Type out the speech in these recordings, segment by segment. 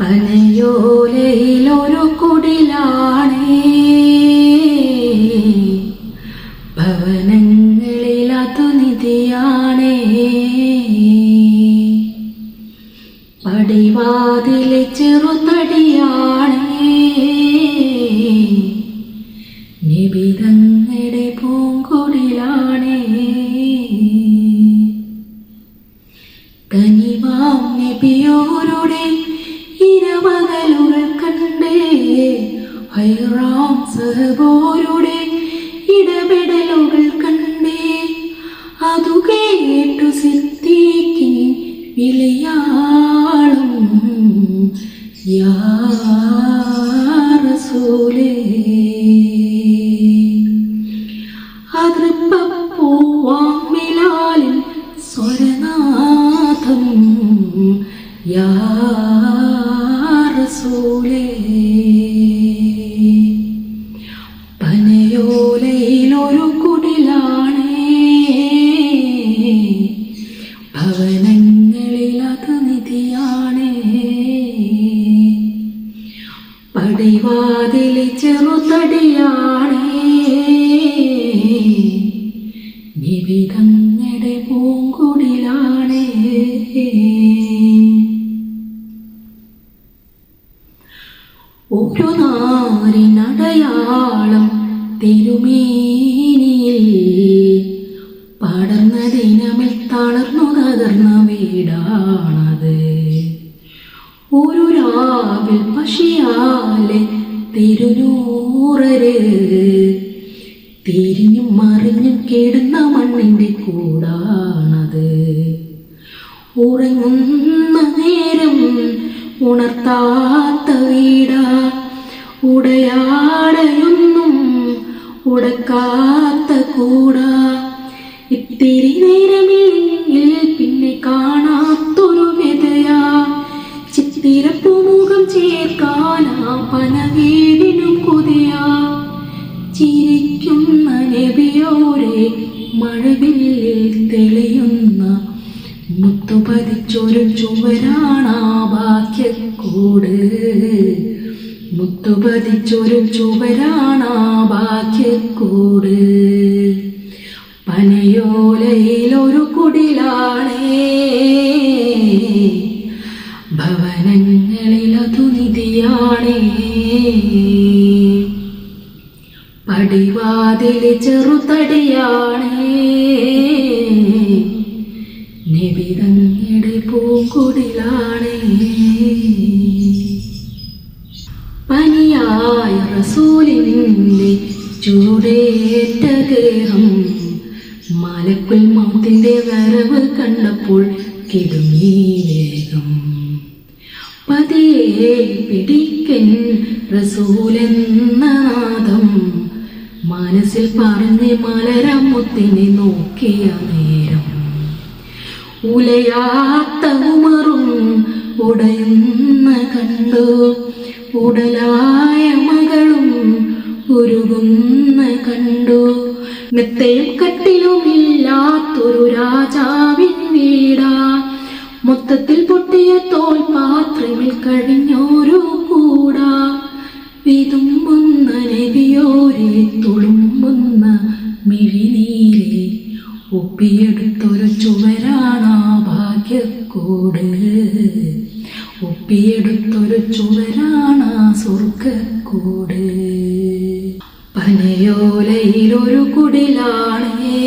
പനയോലയിലൊരു കുടിലാണേ. ഭവനങ്ങളിൽ അതു നിധിയാണേ പടിവാതിലെ ചെറുതടിയാണേ. നിബിതങ്ങളുടെ പൂങ്കുടിലാണേ. കനിവാം നബിയോരുടെ ഹൈറാം സഹബോരുടെ ഇടപെടലുകൾ കണ്ടേ. അതു കേട്ടു സിദ്ധിക്ക് വിളിയാളും യാ റസൂലേ. സ്വരനാഥം. യാ പടിവാതിലെ ചെറുതടിയാണേ. പൂങ്കുടിലാണേ. ഒരു നാരിനടയാളം തിരുമേനിയിൽ പടർന്ന ദിനമിൽ തളർന്നു തകർന്ന വീടാണത് ഒരു രാവിൽ പശിയാലെ തിരുനൂറര് തിരിഞ്ഞും മറിഞ്ഞും കേടുന്ന മണ്ണിന്റെ കൂടാണത്. ഉറങ്ങുന്ന നേരം ഉണർത്താത്ത വീടാ. ഉടയാടയൊന്നും ഉടക്കാത്ത കൂടാ. ഇത്തിരി നേരമേ പിന്നെ കാണാത്തൊരു ചേർക്കാനാ പന വീടിനും കൊതിയാ ചിരിക്കുന്ന നബിയോരെ മഴവില്ലിൽ തെളിയുന്ന മുത്തുപതിച്ചൊരു ചുവരാണാ ഭാഗ്യക്കൂട്. മുത്തുപതിച്ചൊരു ചുവരാണാ ഭാഗ്യക്കൂട്. പനയോലയിലൊരു കുടിലാണേ. ഭവനങ്ങളിലതു നിധിയാണേ പടിവാതിൽ ചെറുതടിയാണേ. നിബിതങ്ങളുടെ പൂങ്കുടിലാണേ പനിയായ റസൂലിന്റെ ചൂടേറ്റ ഗേഹം മലക്കുൽ മൗത്തിന്റെ വരവ് കണ്ടപ്പോൾ കിടുങ്ങി വേഗം പതിയെ പിടിക്കൻ റസൂലെന്ന മനസ്സിൽ പറഞ്ഞ് മലരമുത്തിനെ നോക്കിയ നേരം ഉലയാത്ത ഉമറും ഉടയുന്ന കണ്ടു ഉടലായ മകളും ഉരുകുന്ന കണ്ടു മെത്തയും കട്ടിലുമില്ലാത്തൊരു രാജാവിൻ വീടാ മൊത്തത്തിൽ പൊട്ടിയ തോൽ കഴിഞ്ഞോരു കൂടാ വിതുമ്പുന്ന നബിയോരെ തുളുമ്പുന്ന മിഴിനീരെ ഒപ്പിയെടുത്തൊരു ചുവരാണാ ഭാഗ്യക്കൂട്. ഒപ്പിയെടുത്തൊരു ചുവരാണാ സ്വർഗക്കൂട് പനയോലയിലൊരു കുടിലാണേ.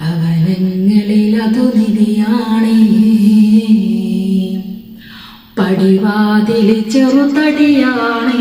ഭവനങ്ങളിൽ അതു നിധിയാണേ. പടിവാതിൽ ചെറുതടിയാണേ.